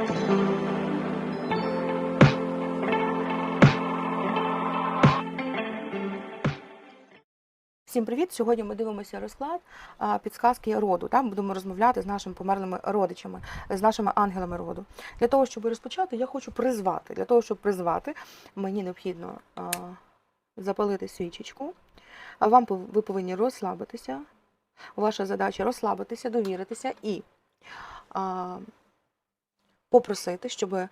Всім привіт! Сьогодні ми дивимося розклад підсказки роду. Там будемо розмовляти з нашими померлими родичами, з нашими ангелами роду. Для того, щоб розпочати, я хочу призвати. Для того, щоб призвати, мені необхідно запалити свічечку. А вам ви повинні розслабитися. Ваша задача розслабитися, довіритися і попросити, щоб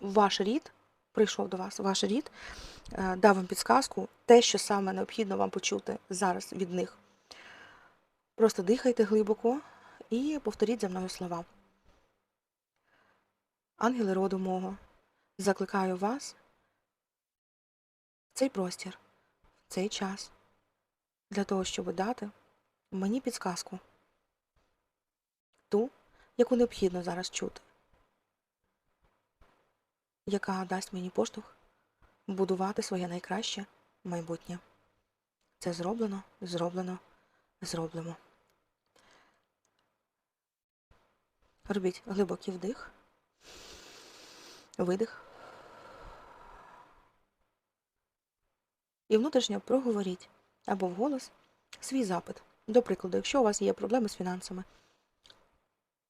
ваш рід прийшов до вас, ваш рід е, дав вам підсказку, те, що саме необхідно вам почути зараз від них. Просто дихайте глибоко і повторіть за мною слова. Ангели роду мого, закликаю вас в цей простір, в цей час, для того, щоб дати мені підсказку, ту, яку необхідно зараз чути, яка дасть мені поштовх будувати своє найкраще майбутнє. Це зроблено, зроблено, зроблено. Робіть глибокий вдих, видих. І внутрішньо проговоріть або вголос свій запит. До прикладу, якщо у вас є проблеми з фінансами,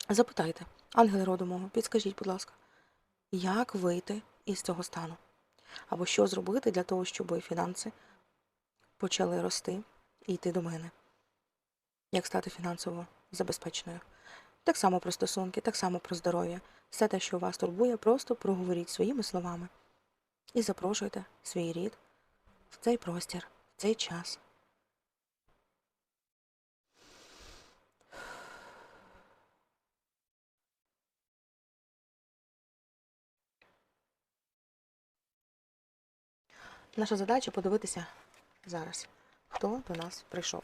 запитайте, ангели роду мого, підскажіть, будь ласка, як вийти із цього стану? або що зробити для того, щоб фінанси почали рости і йти до мене. Як стати фінансово забезпеченою. Так само про стосунки, так само про здоров'я. Все те, що вас турбує, просто проговоріть своїми словами і запрошуйте свій рід в цей простір, в цей час. Наша задача подивитися зараз, хто до нас прийшов.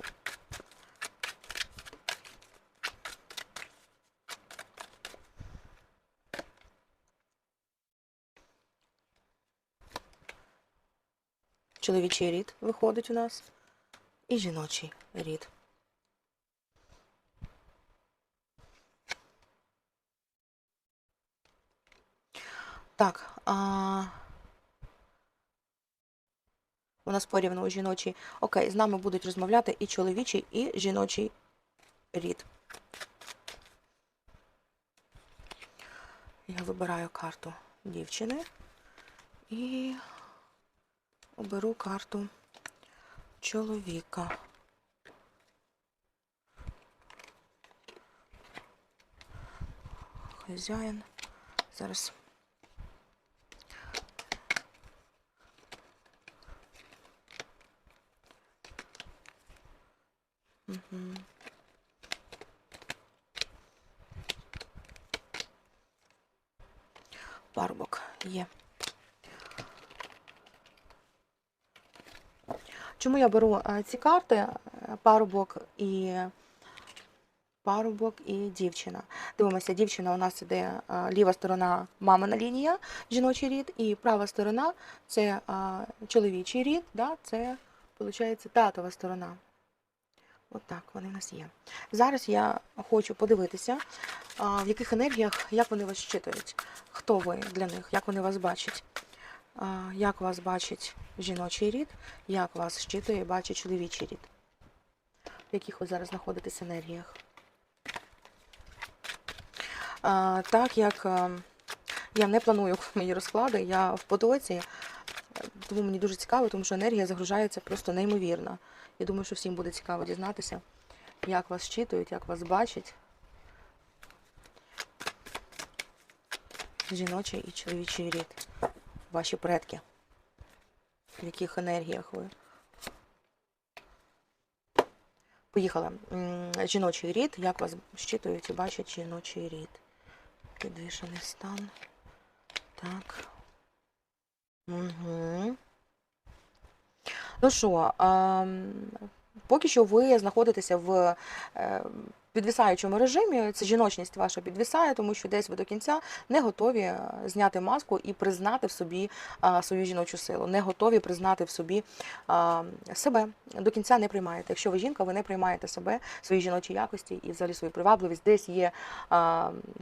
Чоловічий рід виходить у нас і жіночий рід. Так, а... У нас порівну жіночий. Окей, з нами будуть розмовляти і чоловічий, і жіночий рід. Я вибираю карту дівчини і оберу карту чоловіка. Хазяїн. Зараз. Мгм. Парубок є. Чому я беру е, ці карти? е, Парубок і парубок і дівчина. Дивимося, дівчина у нас іде е, ліва сторона мамина лінія, жіночий рід, і права сторона це чоловічий рід, да? це виходить татова сторона. От вони в нас є. Зараз я хочу подивитися, в яких енергіях, як вони вас щитують, хто ви для них, як вони вас бачать, як вас бачить жіночий рід, як вас щитує і бачить чоловічий рід, в яких ви зараз знаходитесь енергіях. Так як а, я не планую мої розклади, я в потоці, тому мені дуже цікаво, тому що енергія загружається просто неймовірно. Я думаю, що всім буде цікаво дізнатися, як вас щитують, як вас бачать. Жіночий і чоловічий рід. Ваші предки. В яких енергіях ви. Поїхали. М, Жіночий рід. Як вас щитують і бачать жіночий рід. Підвішений стан. Так. Угу. Ну що, а, Поки що ви знаходитеся в е, підвисаючому режимі, це жіночність ваша підвисає, тому що десь ви до кінця не готові е, зняти маску і признати в собі свою жіночу силу, не готові признати в собі себе. До кінця не приймаєте. Якщо ви жінка, ви не приймаєте себе, свої жіночі якості і взагалі свою привабливість. Десь є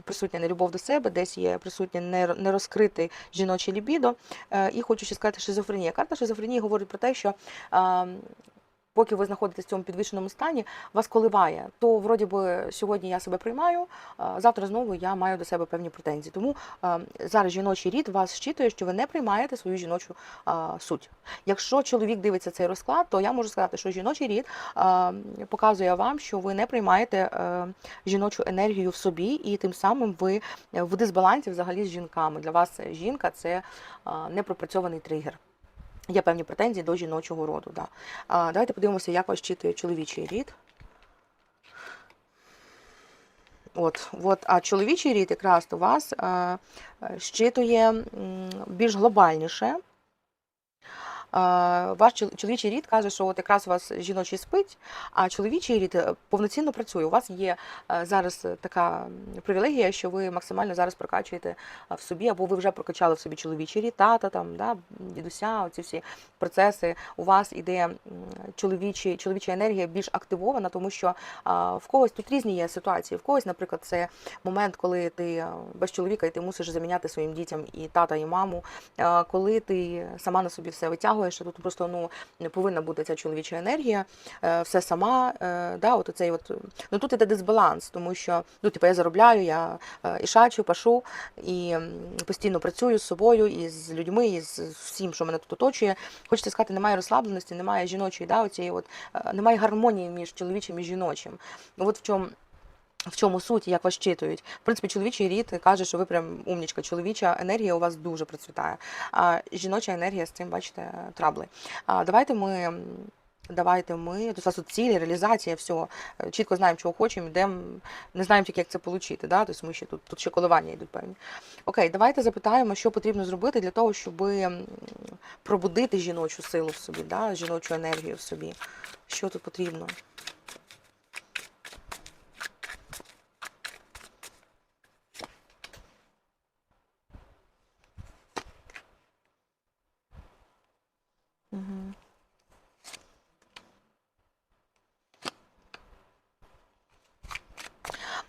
присутня нелюбов до себе, десь є присутнє не- нерозкритий жіноче лібідо. Е, І хочу ще сказати шизофренія. Карта шизофренії говорить про те, що поки ви знаходитесь в цьому підвищеному стані, вас коливає. То вроді би сьогодні я себе приймаю, завтра знову я маю до себе певні претензії. Тому зараз жіночий рід вас щитує, що ви не приймаєте свою жіночу суть. Якщо чоловік дивиться цей розклад, то я можу сказати, що жіночий рід показує вам, що ви не приймаєте е, жіночу енергію в собі, і тим самим ви в дисбалансі взагалі з жінками. Для вас жінка це непропрацьований тригер. Є певні претензії до жіночого роду. Да. А, давайте подивимося, як вас читує чоловічий рід. От, от, а чоловічий рід якраз у вас е, е, щитує більш глобальніше. Ваш чоловічий рід каже, що от якраз у вас жіночий спить, а чоловічий рід е, повноцінно працює. У вас є е, зараз така привілегія, що ви максимально зараз прокачуєте е, в собі, або ви вже прокачали в собі чоловічий рід, тата, там, да, дідуся, оці всі процеси. У вас іде чоловічі, чоловіча енергія більш активована, тому що в когось тут різні є ситуації. В когось, наприклад, це момент, коли ти без чоловіка і ти мусиш заміняти своїм дітям і тата, і маму. Коли ти сама на собі все витягуєш, а тут просто ну не повинна бути ця чоловіча енергія, е, все сама. е, Да, от оцей от, ну тут іде дисбаланс, тому що ну, типу, я заробляю, я е, і шачу, пашу, і постійно працюю з собою, і з людьми, і з всім, що мене тут оточує. Хочеться сказати, немає розслабленості, немає жіночої, да, оцієї от, немає гармонії між чоловічим і жіночим. Ну, от в чому. В чому суть, як вас читують? В принципі, чоловічий рід каже, що ви прям умнічка. Чоловіча енергія у вас дуже процвітає. А жіноча енергія з цим, бачите, трабли. А давайте ми. Давайте ми у тут цілі, реалізація, всього. Е, Чітко знаємо, чого хочемо, йдемо, не знаємо тільки, як це отримати. Да? Тобто ми ще тут, тут ще коливання йдуть певні. Окей, давайте запитаємо, що потрібно зробити для того, щоб пробудити жіночу силу в собі, да? жіночу енергію в собі. Що тут потрібно?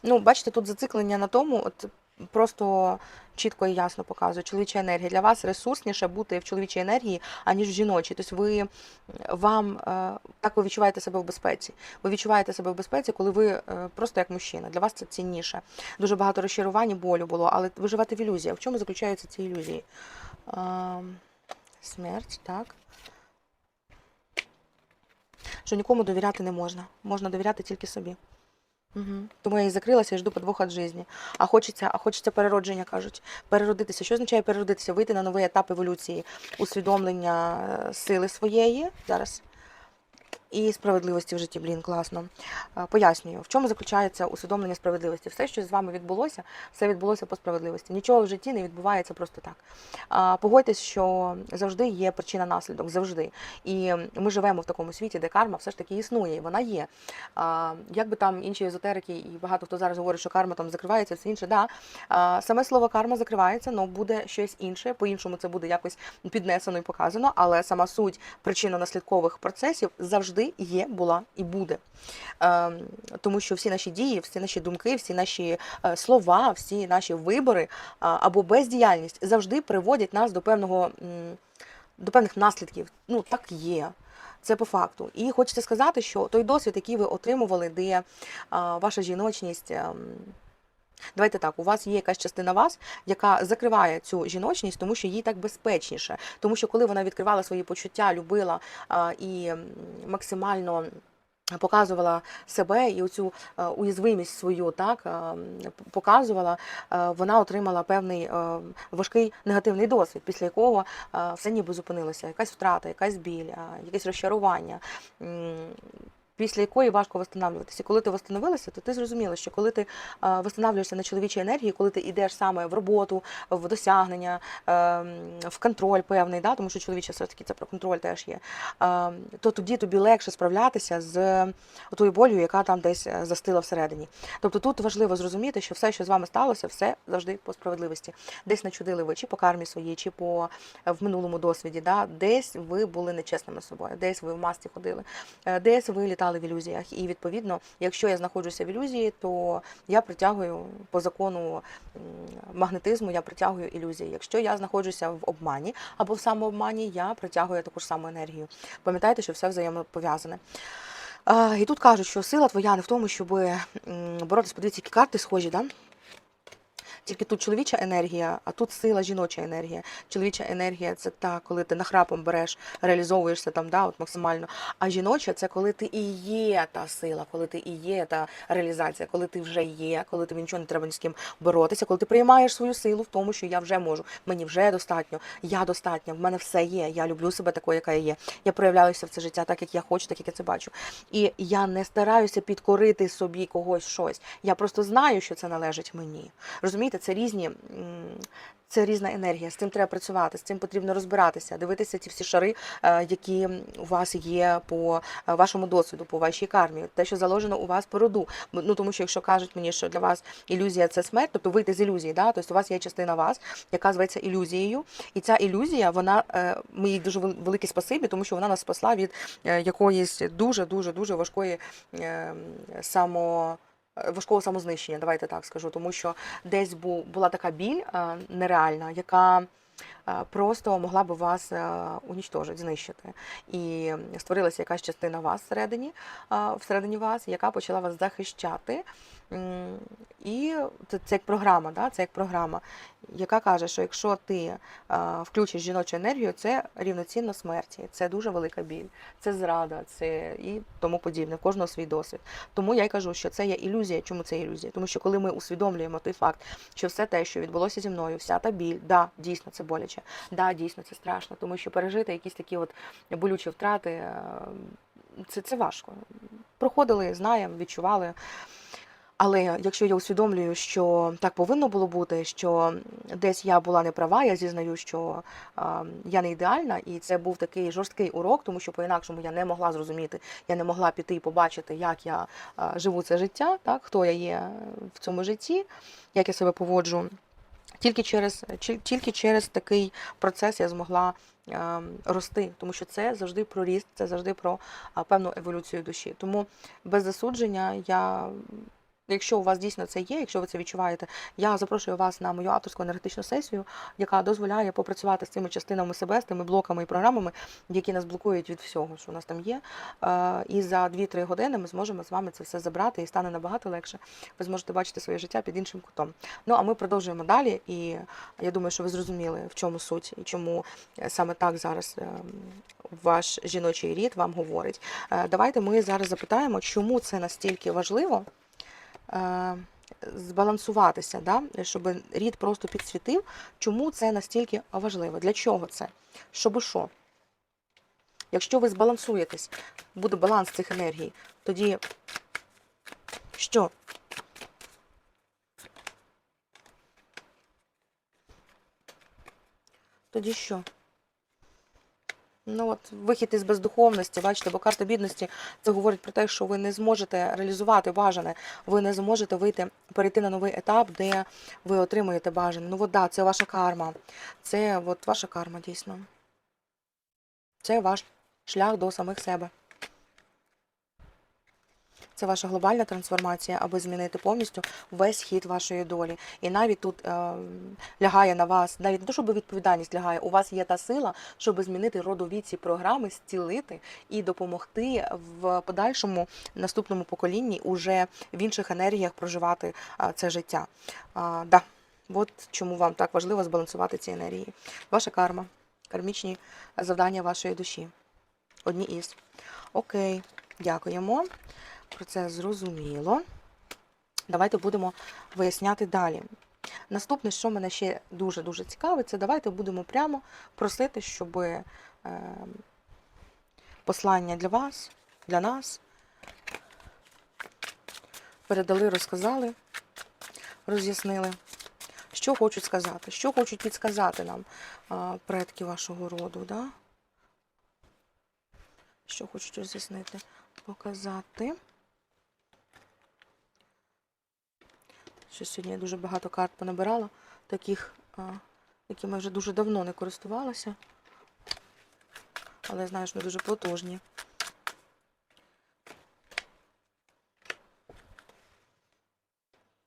Ну, бачите, тут зациклення на тому, от просто чітко і ясно показує чоловіча енергія. Для вас ресурсніше бути в чоловічій енергії, аніж в жіночій. Тобто ви вам е, так ви відчуваєте себе в безпеці. Ви відчуваєте себе в безпеці, коли ви е, просто як мужчина. Для вас це цінніше. Дуже багато розчарувань і болю було, але ви живете в ілюзії. В чому заключаються ці ілюзії? Ем, Смерть, так. Що нікому довіряти не можна. Можна довіряти тільки собі. Угу. Тому я і закрилася і жду подвох від житті. А хочеться, а хочеться переродження, кажуть. Переродитися. Що означає переродитися? Вийти на новий етап еволюції, усвідомлення е, сили своєї зараз. І справедливості в житті, блін, класно. Пояснюю, в чому заключається усвідомлення справедливості. Все, що з вами відбулося, все відбулося по справедливості. Нічого в житті не відбувається просто так. Погодьтесь, що завжди є причина наслідок, завжди. І ми живемо в такому світі, де карма все ж таки існує, і вона є. Як би там інші езотерики, і багато хто зараз говорить, що карма там закривається, все інше, да. Саме слово карма закривається, але буде щось інше. По-іншому це буде якось піднесено і показано, але сама суть причинно-наслідкових процесів завжди є, була і буде. Ем, Тому що всі наші дії, всі наші думки, всі наші е, слова, всі наші вибори або бездіяльність завжди приводять нас до певного до певних наслідків. Ну так є. Це по факту. І хочеться сказати, що той досвід, який ви отримували, де ваша жіночність. Давайте так, у вас є якась частина вас, яка закриває цю жіночність, тому що їй так безпечніше. Тому що коли вона відкривала свої почуття, любила і максимально показувала себе і оцю е, уязвимість свою, так е, показувала, е, вона отримала певний важкий негативний досвід, після якого все ніби зупинилося. Якась втрата, якась біль, якесь розчарування. Після якої важко восстанавливатися. Коли ти восстановилася, то ти зрозуміла, що коли ти е, восстанавливаєшся на чоловічій енергії, коли ти йдеш саме в роботу, в досягнення, е, в контроль певний, да, тому що чоловіче все-таки це про контроль теж є, е, то тоді тобі легше справлятися з тою болю, яка там десь застила всередині. Тобто тут важливо зрозуміти, що все, що з вами сталося, все завжди по справедливості. Десь начудили ви чи по кармі своїй, чи по в минулому досвіді, да, десь ви були нечесними собою, десь ви в масті ходили, десь ви в ілюзіях. І відповідно, якщо я знаходжуся в ілюзії, то я притягую по закону магнетизму, я притягую ілюзії. Якщо я знаходжуся в обмані або в самообмані, я притягую таку ж саму енергію. Пам'ятайте, що все взаємопов'язане. І тут кажуть, що сила твоя не в тому, щоб боротися, подивіться, які карти схожі, да? Тільки тут чоловіча енергія, а тут сила жіноча енергія. Чоловіча енергія це та, коли ти нахрапом береш, реалізовуєшся там, да, от максимально. А жіноча це коли ти і є та сила, коли ти і є та реалізація, коли ти вже є, коли тобі нічого не треба ні з ким боротися, коли ти приймаєш свою силу в тому, що я вже можу, мені вже достатньо, я достатня, в мене все є. Я люблю себе такою, яка я є. Я проявляюся в це життя так, як я хочу, так як я це бачу. І я не стараюся підкорити собі когось щось. Я просто знаю, що це належить мені. Розумієте, це різні. Це різна енергія, з цим треба працювати, з цим потрібно розбиратися, дивитися ці всі шари, е, які у вас є по е, вашому досвіду, по вашій кармі, те, що заложено у вас по роду. Ну тому що якщо кажуть мені, що для вас ілюзія це смерть, тобто вийти з ілюзії, да? тобто у вас є частина вас, яка зветься ілюзією, і ця ілюзія, вона е, ми їй дуже велике спасибі, тому що вона нас спасла від якоїсь дуже дуже дуже важкої е, само. Е, Важкого самознищення, давайте так скажу, тому що десь бу, була така біль е, нереальна, яка просто могла би вас е, унічтожити, знищити. І створилася якась частина вас всередині, е, всередині вас, яка почала вас захищати. І це, це як програма, да? це як програма, яка каже, що якщо ти е, включиш жіночу енергію, це рівноцінно смерті, це дуже велика біль, це зрада, це і тому подібне. В кожного свій досвід. Тому я й кажу, що це є ілюзія. Чому це ілюзія? Тому що коли ми усвідомлюємо той факт, що все те, що відбулося зі мною, вся та біль, да, дійсно це боляче, да, дійсно це страшно, тому що пережити якісь такі от болючі втрати, е, це, це важко. Проходили, знаємо, відчували. Але якщо я усвідомлюю, що так повинно було бути, що десь я була не права, я зізнаю, що а, я не ідеальна, і це був такий жорсткий урок, тому що по-інакшому я не могла зрозуміти, я не могла піти і побачити, як я а, живу це життя, так хто я є в цьому житті, як я себе поводжу. Тільки через тільки через такий процес я змогла е, рости, тому що це завжди про ріст, це завжди про певну еволюцію душі. Тому без засудження я. Якщо у вас дійсно це є, якщо ви це відчуваєте, я запрошую вас на мою авторську енергетичну сесію, яка дозволяє попрацювати з цими частинами себе, з тими блоками і програмами, які нас блокують від всього, що у нас там є. Е, І за 2-3 години ми зможемо з вами це все забрати і стане набагато легше. Ви зможете бачити своє життя під іншим кутом. Ну а ми продовжуємо далі. І я думаю, що ви зрозуміли, в чому суть і чому е, саме так зараз е, ваш жіночий рід вам говорить. Давайте ми зараз запитаємо, чому це настільки важливо збалансуватися, да? щоб рід просто підсвітив, чому це настільки важливо, для чого це, щоб що. Якщо ви збалансуєтесь, буде баланс цих енергій, тоді що? Тоді що? Ну от вихід із бездуховності, бачите, бо карта бідності це говорить про те, що ви не зможете реалізувати бажане, ви не зможете вийти, перейти на новий етап, де ви отримуєте бажане. Ну от да, це ваша карма. Це от ваша карма дійсно. Це ваш шлях до самих себе. Це ваша глобальна трансформація, аби змінити повністю весь хід вашої долі. І навіть тут е, лягає на вас, навіть не то, щоб відповідальність лягає, у вас є та сила, щоб змінити родові ці програми, зцілити і допомогти в подальшому наступному поколінні уже в інших енергіях проживати а, це життя. А, да. От чому вам так важливо збалансувати ці енергії. Ваша карма, кармічні завдання вашої душі. Одні із. Окей, дякуємо. Про це зрозуміло. Давайте будемо виясняти далі. Наступне, що мене ще дуже-дуже цікавить, це давайте будемо прямо просити, щоб е, послання для вас, для нас передали, розказали, роз'яснили, що хочуть сказати, що хочуть підсказати нам предки вашого роду, да? що хочуть роз'яснити, показати. Що сьогодні я дуже багато карт понабирала, таких, якими вже дуже давно не користувалася. Але знаю, що вони дуже потужні.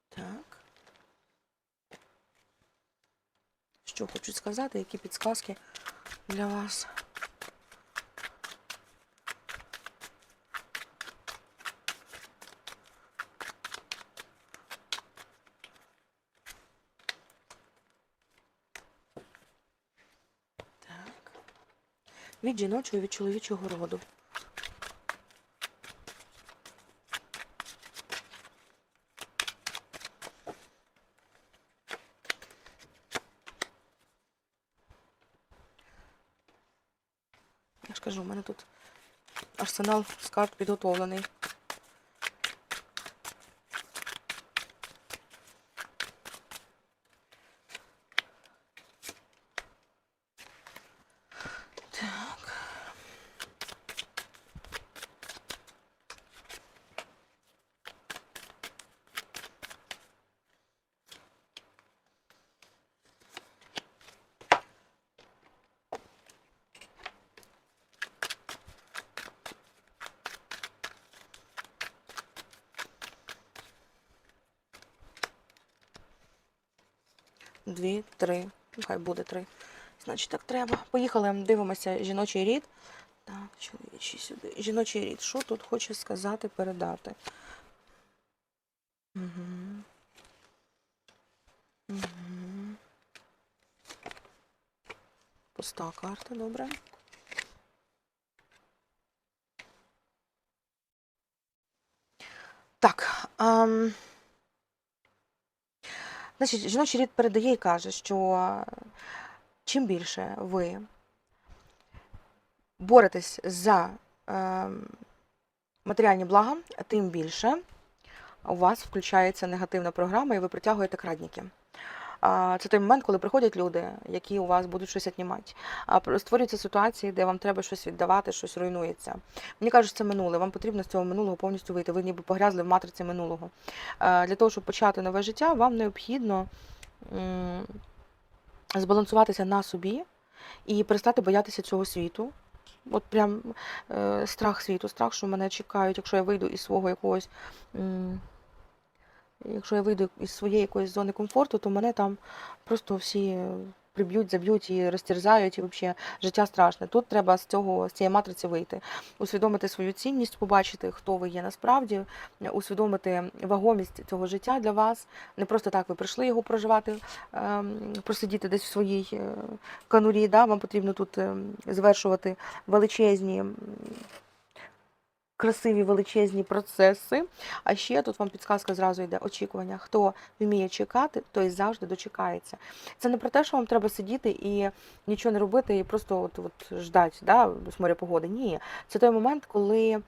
Так. Що хочуть сказати, які підсказки для вас? Від жіночого і від чоловічого роду. Я ж кажу, у мене тут арсенал з карт підготовлений. Дві, три. Хай буде три. Значить, так треба. Поїхали, дивимося жіночий рід. Так, чоловічий сюди. Жіночий рід. Що тут хоче сказати, передати? Угу. Угу. Пуста карта, добре. Так. Ам... Значить, жіночий рід передає і каже, що чим більше ви боретесь за е, матеріальні блага, тим більше у вас включається негативна програма і ви притягуєте крадники. Це той момент, коли приходять люди, які у вас будуть щось віднімати. Створюються ситуації, де вам треба щось віддавати, щось руйнується. Мені кажуть, це минуле. Вам потрібно з цього минулого повністю вийти. Ви ніби погрязли в матриці минулого. Для того, щоб почати нове життя, вам необхідно збалансуватися на собі і перестати боятися цього світу. От прям е, страх світу, страх, що мене чекають, якщо я вийду із свого якогось. Якщо я вийду із своєї якоїсь зони комфорту, то мене там просто всі приб'ють, заб'ють і розтерзають, і взагалі життя страшне. Тут треба з цього з цієї матриці вийти, усвідомити свою цінність, побачити, хто ви є насправді, усвідомити вагомість цього життя для вас. Не просто так ви прийшли його проживати, ем, просидіти десь в своїй е, канурі. Да? Вам потрібно тут ем, завершувати величезні. Красиві величезні процеси. А ще тут вам підсказка зразу йде очікування. Хто вміє чекати, той завжди дочекається. Це не про те, що вам треба сидіти і нічого не робити, і просто от, от ждати да, з моря погоди. Ні, це той момент, коли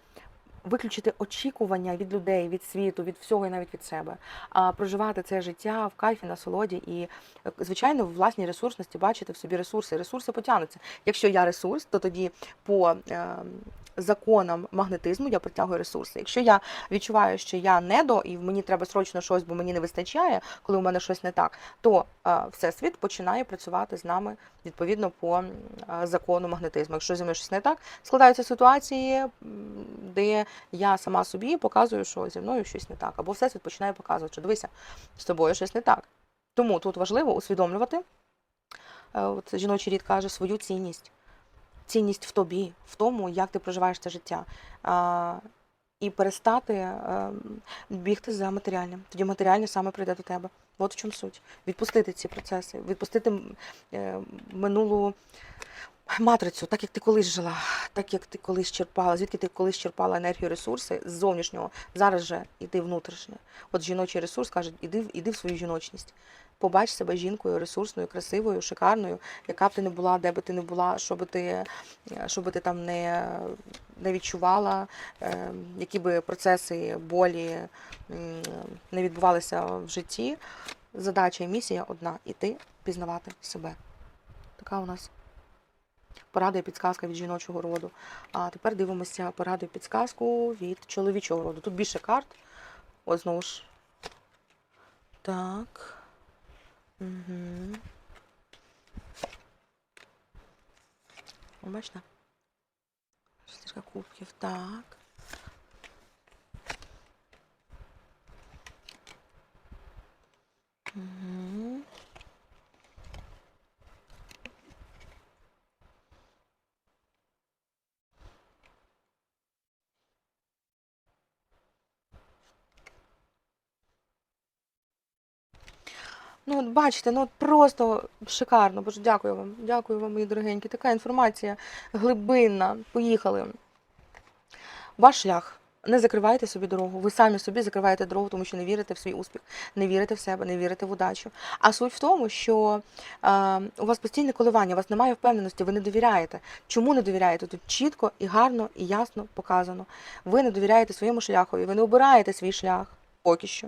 виключити очікування від людей, від світу, від всього і навіть від себе, а проживати це життя в кайфі, насолоді і, е, звичайно, в власній ресурсності бачити в собі ресурси. Ресурси потягнуться. Якщо я ресурс, то тоді по е, законам магнетизму я притягую ресурси. Якщо я відчуваю, що я недо і мені треба срочно щось, бо мені не вистачає, коли у мене щось не так, то е, всесвіт починає працювати з нами відповідно по закону магнетизму. Якщо зі мною щось не так, складаються ситуації, де я сама собі показую, що зі мною щось не так, або всесвіт починає показувати, що дивися, з тобою щось не так. Тому тут важливо усвідомлювати. е, От жіночий рід каже свою цінність. Цінність в тобі, в тому, як ти проживаєш це життя. І перестати е, бігти за матеріальним. Тоді матеріальне саме прийде до тебе. От в чому суть. Відпустити ці процеси, відпустити е, минулу матрицю, так як ти колись жила, так як ти колись черпала, звідки ти колись черпала енергію, ресурси з зовнішнього, зараз же іди внутрішнє. От жіночий ресурс каже, іди, іди в свою жіночність. Побач себе жінкою ресурсною, красивою, шикарною, яка б ти не була, де би ти не була, що би ти, що би ти там не, не відчувала, е, які би процеси болі не відбувалися в житті. Задача і місія одна іти пізнавати себе. Така у нас порада і підсказка від жіночого роду. А тепер дивимося пораду і підсказку від чоловічого роду. Тут більше карт. Ось знову ж. Так. Угу. Бачите? Шестірка кубків. Так. Угу. Ну, от бачите, ну от просто шикарно. Боже, дякую вам. Дякую вам, мої дорогенькі. Така інформація глибинна. Поїхали. Ваш шлях. Не закривайте собі дорогу. Ви самі собі закриваєте дорогу, тому що не вірите в свій успіх, не вірите в себе, не вірите в удачу. А суть в тому, що е, у вас постійне коливання, у вас немає впевненості, ви не довіряєте. Чому не довіряєте? Тут чітко і гарно і ясно показано. Ви не довіряєте своєму шляхові, ви не обираєте свій шлях. Поки що.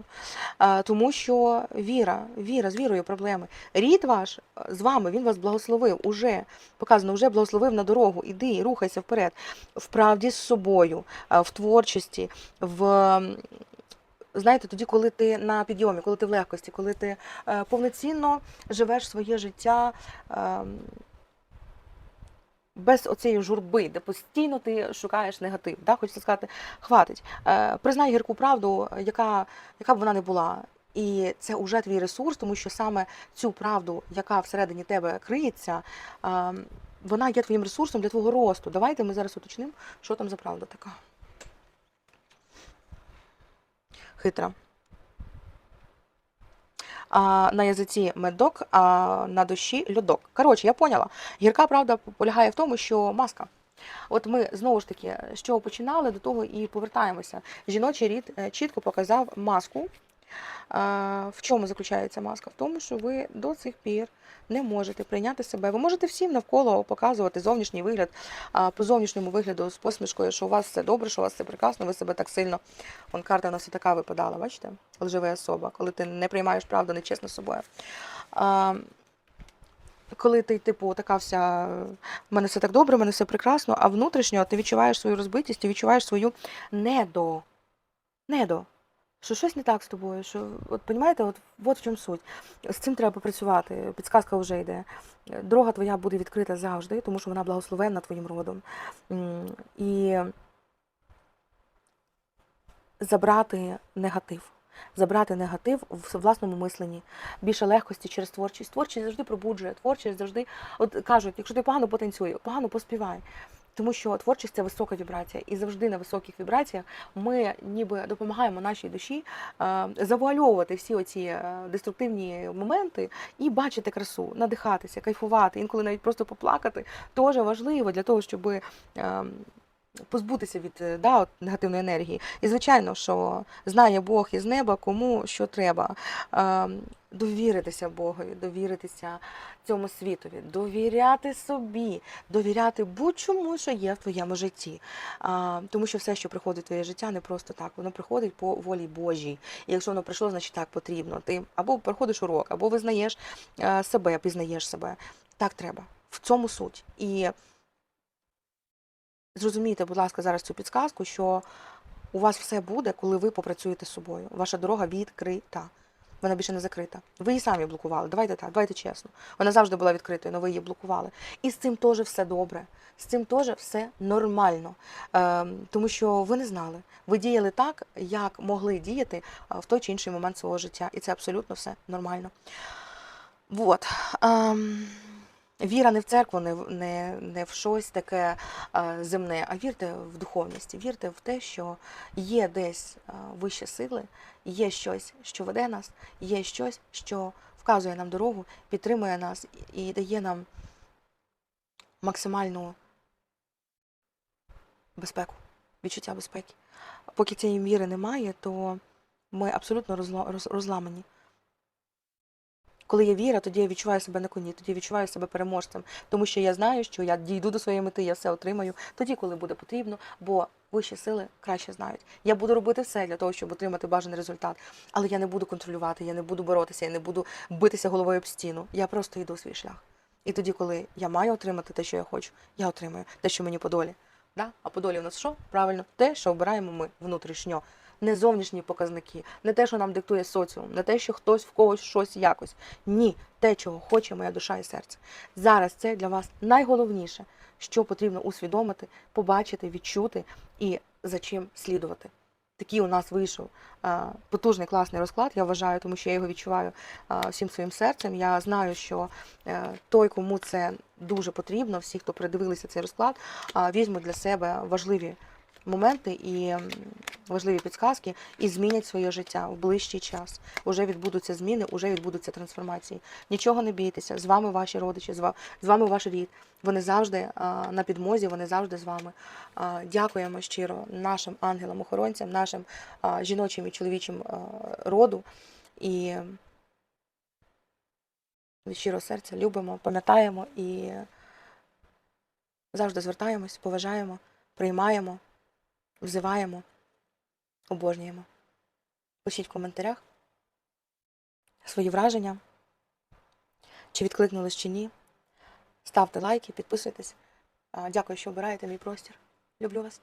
Тому що віра, віра, з вірою проблеми. Рід ваш е, з вами, він вас благословив, уже показано, вже благословив на дорогу. Іди, рухайся вперед. В правді з собою, в творчості, в. Знаєте, тоді, коли ти на підйомі, коли ти в легкості, коли ти е, повноцінно живеш своє життя е, без оцієї журби, де постійно ти шукаєш негатив. Да? Хочеться сказати, хватить. Е, признай гірку правду, яка, яка б вона не була. І це вже твій ресурс, тому що саме цю правду, яка всередині тебе криється, е, вона є твоїм ресурсом для твого росту. Давайте ми зараз уточнимо, що там за правда така. Хитра. А, на язиці медок, а на душі льодок. Коротше, я поняла. Гірка правда полягає в тому, що маска. От ми знову ж таки з чого починали, до того і повертаємося. Жіночий рід е, чітко показав маску. В чому заключається маска? В тому, що ви до цих пір не можете прийняти себе. Ви можете всім навколо показувати зовнішній вигляд, по зовнішньому вигляду з посмішкою, що у вас все добре, що у вас все прекрасно, ви себе так сильно. Вон карта у нас і така випадала, бачите? Лжива особа, коли ти не приймаєш правду нечесно з собою. Коли ти, типу, така вся, в мене все так добре, в мене все прекрасно, а внутрішньо ти відчуваєш свою розбитість, ти відчуваєш свою недо. Недо. Що щось не так з тобою, що, от, понімаєте, от, от в чому суть. З цим треба попрацювати, підсказка вже йде. Дорога твоя буде відкрита завжди, тому що вона благословенна твоїм родом. І забрати негатив. Забрати негатив в власному мисленні, більше легкості через творчість. Творчість завжди пробуджує, творчість завжди, от кажуть, якщо ти погано потанцюй, погано поспівай. Тому що творчість це висока вібрація, і завжди на високих вібраціях ми ніби допомагаємо нашій душі е, завуальовувати всі оці е, деструктивні моменти і бачити красу, надихатися, кайфувати, інколи навіть просто поплакати теж важливо для того, щоб е, позбутися від е, да, от, негативної енергії. І звичайно, що знає Бог із неба, кому що треба. Е, довіритися Богові, довіритися цьому світові, довіряти собі, довіряти будь-чому, що є в твоєму житті. А, тому що все, що приходить в твоє життя, не просто так, воно приходить по волі Божій. І якщо воно прийшло, значить так потрібно. Ти або проходиш урок, або визнаєш е, себе, пізнаєш себе. Так треба. В цьому суть. І зрозумійте, будь ласка, зараз цю підсказку, що у вас все буде, коли ви попрацюєте з собою. Ваша дорога відкрита. Вона більше не закрита. Ви її самі блокували. Давайте так, давайте чесно. Вона завжди була відкритою, але ви її блокували. І з цим теж все добре. З цим теж все нормально. Ем, тому що ви не знали. Ви діяли так, як могли діяти в той чи інший момент свого життя. І це абсолютно все нормально. Вот. Ем, Віра не в церкву, не, в- не, не в щось таке е, земне, а вірте в духовність, вірте в те, що є десь е, вищі сили, є щось, що веде нас, є щось, що вказує нам дорогу, підтримує нас і дає нам максимальну безпеку, відчуття безпеки. Поки цієї віри немає, то ми абсолютно розла- роз- розламані. Коли є віра, тоді я відчуваю себе на коні, тоді відчуваю себе переможцем, тому що я знаю, що я дійду до своєї мети, я все отримаю тоді, коли буде потрібно, бо вищі сили краще знають. Я буду робити все для того, щоб отримати бажаний результат, але я не буду контролювати, я не буду боротися, я не буду битися головою об стіну. Я просто йду свій шлях. І тоді, коли я маю отримати те, що я хочу, я отримаю те, що мені по долі. Да? А по долі у нас що? Правильно, те, що обираємо ми внутрішньо. Не зовнішні показники, не те, що нам диктує соціум, не те, що хтось в когось щось якось. Ні, те, чого хоче моя душа і серце. Зараз це для вас найголовніше, що потрібно усвідомити, побачити, відчути і за чим слідувати. Такий у нас вийшов а, потужний класний розклад, я вважаю, тому що я його відчуваю а, всім своїм серцем. Я знаю, що е, той, кому це дуже потрібно, всі, хто передивилися цей розклад, візьмуть для себе важливі моменти і важливі підсказки і змінять своє життя в ближчий час. Уже відбудуться зміни, уже відбудуться трансформації. Нічого не бійтеся, з вами ваші родичі, з вами ваш рід. Вони завжди на підмозі, вони завжди з вами. Дякуємо щиро нашим ангелам-охоронцям, нашим жіночим і чоловічим роду. І від щирого серця любимо, пам'ятаємо і завжди звертаємось, поважаємо, приймаємо, взиваємо, обожнюємо. Пишіть в коментарях свої враження, чи відкликнулись чи ні. Ставте лайки, підписуйтесь. Дякую, що обираєте мій простір. Люблю вас.